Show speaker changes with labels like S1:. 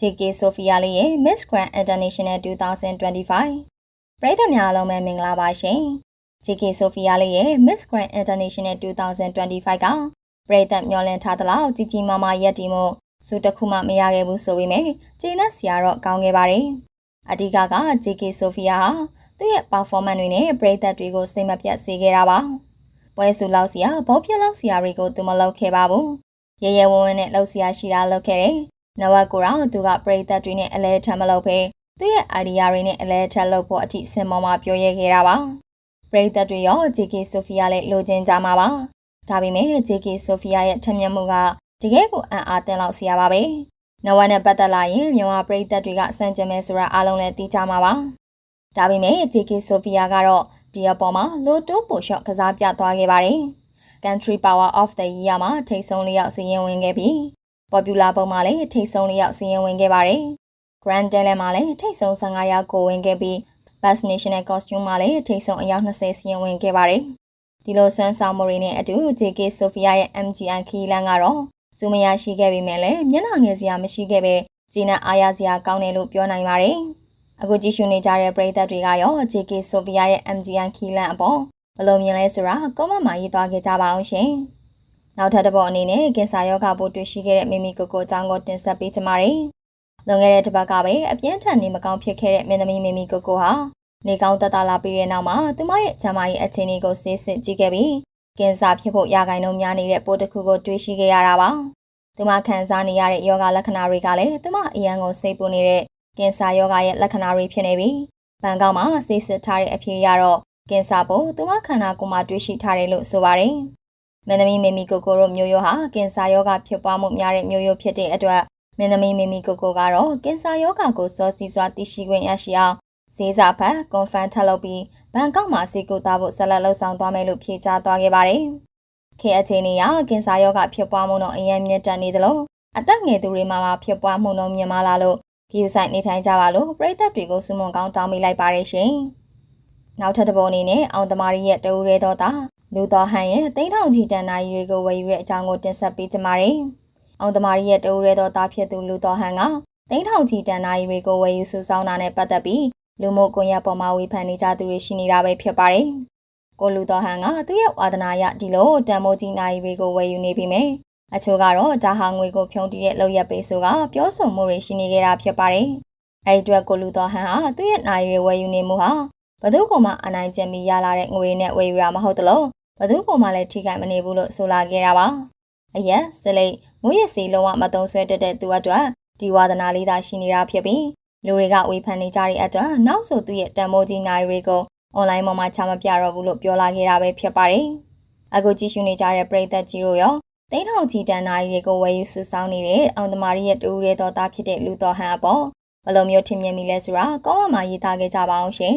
S1: JK Sophia လေးရဲ့ Miss Grand International 2025ပရိသတ်များအားလုံးပဲမင်္ဂလာပါရှင် JK Sophia လေးရဲ့ Miss Grand International 2025ကပရိသတ်မျှော်လင့်ထားသလောက်ကြီးကြီးမားမားရက်တီမှုစုတစ်ခုမှမရခဲ့ဘူးဆိုပေမဲ့ကျေနပ်စရာတော့ကောင်းခဲ့ပါတယ်အဓိကက JK Sophia ဟာသူ့ရဲ့ performance တွေနဲ့ပရိသတ်တွေကိုစိတ်မပြတ်စေခဲ့တာပါပွဲစုလောက်စရာဘောပြက်လောက်စရာတွေကိုသူမလုပ်ခဲ့ပါဘူးရဲရဲဝံ့ဝံ့နဲ့လှုပ်ရှားရှိတာလုပ်ခဲ့တယ် နဝက်ကိုတော့သူကပရိသတ်တွေနဲ့အလဲထမ်းမလုပ်ဘဲသူ့ရဲ့ idea တွေနဲ့အလဲထက်လုပ်ဖို့အထိစင်မောမှာပြောရဲခဲ့တာပါပရိသတ်တွေရော JK Sophia လည်းလိုချင်ကြမှာပါဒါပေမဲ့ JK Sophia ရဲ့ထင်မြင်မှုကတကယ်ကိုအံ့အားသင့်လောက်စရာပါပဲနဝက်နဲ့ပတ်သက်လာရင်မြန်မာပရိသတ်တွေကစံကျင်မယ်ဆိုတာအားလုံးလည်းသိကြမှာပါဒါပေမဲ့ JK Sophia ကတော့ဒီအပေါ်မှာလိုတိုးပိုရှော့ကစားပြသွားခဲ့ပါတယ် Country Power of the Year မှာထိတ်ဆုံးလေးယောက်စီရင်ဝင်ခဲ့ပြီး Popular ပုံမှာလည်းထိတ်ဆုံးလေးယောက်စီရင်ဝင်ခဲ့ပါတယ်။ Grand Talent မှာလည်းထိတ်ဆုံး15ယောက်ကိုဝင်ခဲ့ပြီး Best National Costume မှာလည်းထိတ်ဆုံးအယောက်20စီရင်ဝင်ခဲ့ပါတယ်။ဒီလိုဆွမ်းဆောင်မှုတွေနဲ့အတူ JK Sophia ရဲ့ MGI ခီလန်ကတော့ဇူမရရှိခဲ့ပြီးမြဲလည်းမျက်နှာငယ်စရာမရှိခဲ့ပဲဂျင်းနဲ့အားရစရာကောင်းတယ်လို့ပြောနိုင်ပါတယ်။အခုကြည့်ရှုနေကြတဲ့ပရိသတ်တွေကရော JK Sophia ရဲ့ MGI ခီလန်အပေါ်ဘယ်လိုမြင်လဲဆိုတာကောမန့်မှာရေးသွားခဲ့ကြပါအောင်ရှင်။ နောက်ထပ်တစ်ပုဒ်အနေနဲ့ကင်ဆာရောဂါပိုးတွေ့ရှိခဲ့တဲ့မိမိကိုကိုအကြောင်းကိုတင်ဆက်ပေးကြပါမယ်။လွန်ခဲ့တဲ့တစ်ပတ်ကပဲအပြင်းထန်နေမကောင်းဖြစ်ခဲ့တဲ့မင်းသမီးမိမိကိုကိုဟာနေကောင်းသက်သာလာပြီးတဲ့နောက်မှာသူမရဲ့ကျန်းမာရေးအခြေအနေကိုစစ်စစ်ကြည့်ခဲ့ပြီးကင်ဆာဖြစ်ဖို့ရာဂိုင်နှုန်းများနေတဲ့ပိုးတစ်ခုကိုတွေ့ရှိခဲ့ရတာပါ။သူမခံစားနေရတဲ့ယောဂလက္ခဏာတွေကလည်းသူမအရန်ကိုစိတ်ပူနေတဲ့ကင်ဆာယောဂရဲ့လက္ခဏာတွေဖြစ်နေပြီးဘန်ကောက်မှာစစ်စစ်ထားတဲ့အဖြစ်ရတော့ကင်ဆာပိုးသူမခန္ဓာကိုယ်မှာတွေ့ရှိထားတယ်လို့ဆိုပါတယ်။ မင်းသမီးမီမီကိုကိုတို့မျိုးရိုးဟာကင်ဆာရောဂါဖြစ်ပွားမှုများတဲ့မျိုးရိုးဖြစ်တဲ့အတွက်မင်းသမီးမီမီကိုကိုကတော့ကင်ဆာရောဂါကိုစောစီးစွာသိရှိခွင့်ရရှိအောင်ဈေးစာဖတ်ကွန်ဖန်ထပ်လုပ်ပြီးဘန်ကောက်မှာစေကူသားဖို့ဆက်လက်လှုပ်ဆောင်သွားမယ်လို့ဖြေကြားသွားခဲ့ပါတယ်။ခေအခြေအနေအရကင်ဆာရောဂါဖြစ်ပွားမှုတော့အရင်မြင့်တက်နေသလိုအသက်ငယ်သူတွေမှာမှဖြစ်ပွားမှုတော့မြင့်မားလာလို့ဂီယူဆိုင်နေထိုင်ကြပါလို့ပြည်သက်တွေကိုစုမုံကောင်းတောင်းမိလိုက်ပါတယ်ရှင်။နောက်ထပ်တစ်ပုံအနေနဲ့အောင်သမားရဲ့တူရဲတော်တာ လူတော်ဟန်ရဲ့တိန်းထောင်ချီတန်နာရီတွေကိုဝယ်ယူတဲ့အကြောင်းကိုတင်ဆက်ပေးကြပါမယ်။အောင်သမารရဲ့တူရဲတော်သားဖြစ်သူလူတော်ဟန်ကတိန်းထောင်ချီတန်နာရီတွေကိုဝယ်ယူစုဆောင်းတာနဲ့ပတ်သက်ပြီးလူမှုကွန်ရက်ပေါ်မှာဝေဖန်နေကြသူတွေရှိနေတာပဲဖြစ်ပါတယ်။ကိုလူတော်ဟန်ကသူ့ရဲ့ဝါဒနာရဒီလိုတန်မိုးကြီးနာရီတွေကိုဝယ်ယူနေပြီမယ်။အချို့ကတော့ဒါဟာငွေကိုဖြုံးတီးတဲ့လောက်ရက်ပေးဆိုကပြောဆိုမှုတွေရှိနေကြတာဖြစ်ပါတယ်။အဲဒီအတွက်ကိုလူတော်ဟန်ဟာသူ့ရဲ့နာရီတွေဝယ်ယူနေမှုဟာဘသူကမှအနိုင်ကျင့်ပြီးရလာတဲ့ငွေနဲ့ဝယ်ယူတာမဟုတ်တလို့ ဘသူပုံမှလည်းထိခိုက်မနေဘူးလို့ဆိုလာခဲ့တာပါအရက်စလိတ်မွေးရစီလုံးဝမတုံဆွဲတတ်တဲ့သူအတွက်ဒီဝါဒနာလေးသာရှိနေတာဖြစ်ပြီးလူတွေကဝေဖန်နေကြတဲ့အတွက်နောက်ဆိုသူရဲ့တန်မိုးကြီးနိုင်တွေကိုအွန်လိုင်းပေါ်မှာချမပြတော့ဘူးလို့ပြောလာခဲ့တာပဲဖြစ်ပါတယ်အခုကြည့်ရှုနေကြတဲ့ပရိသတ်ကြီးတို့ရောတိန်းထောင်ချီတန်နိုင်တွေကိုဝယ်ယူစုဆောင်းနေတဲ့အောင်သမားရဲ့တူရဲတော်သားဖြစ်တဲ့လူတော်ဟန်အပေါ်ဘယ်လိုမျိုးထင်မြင်မိလဲဆိုတာကောင်းမှရေးသားခဲ့ကြပါအောင်ရှင်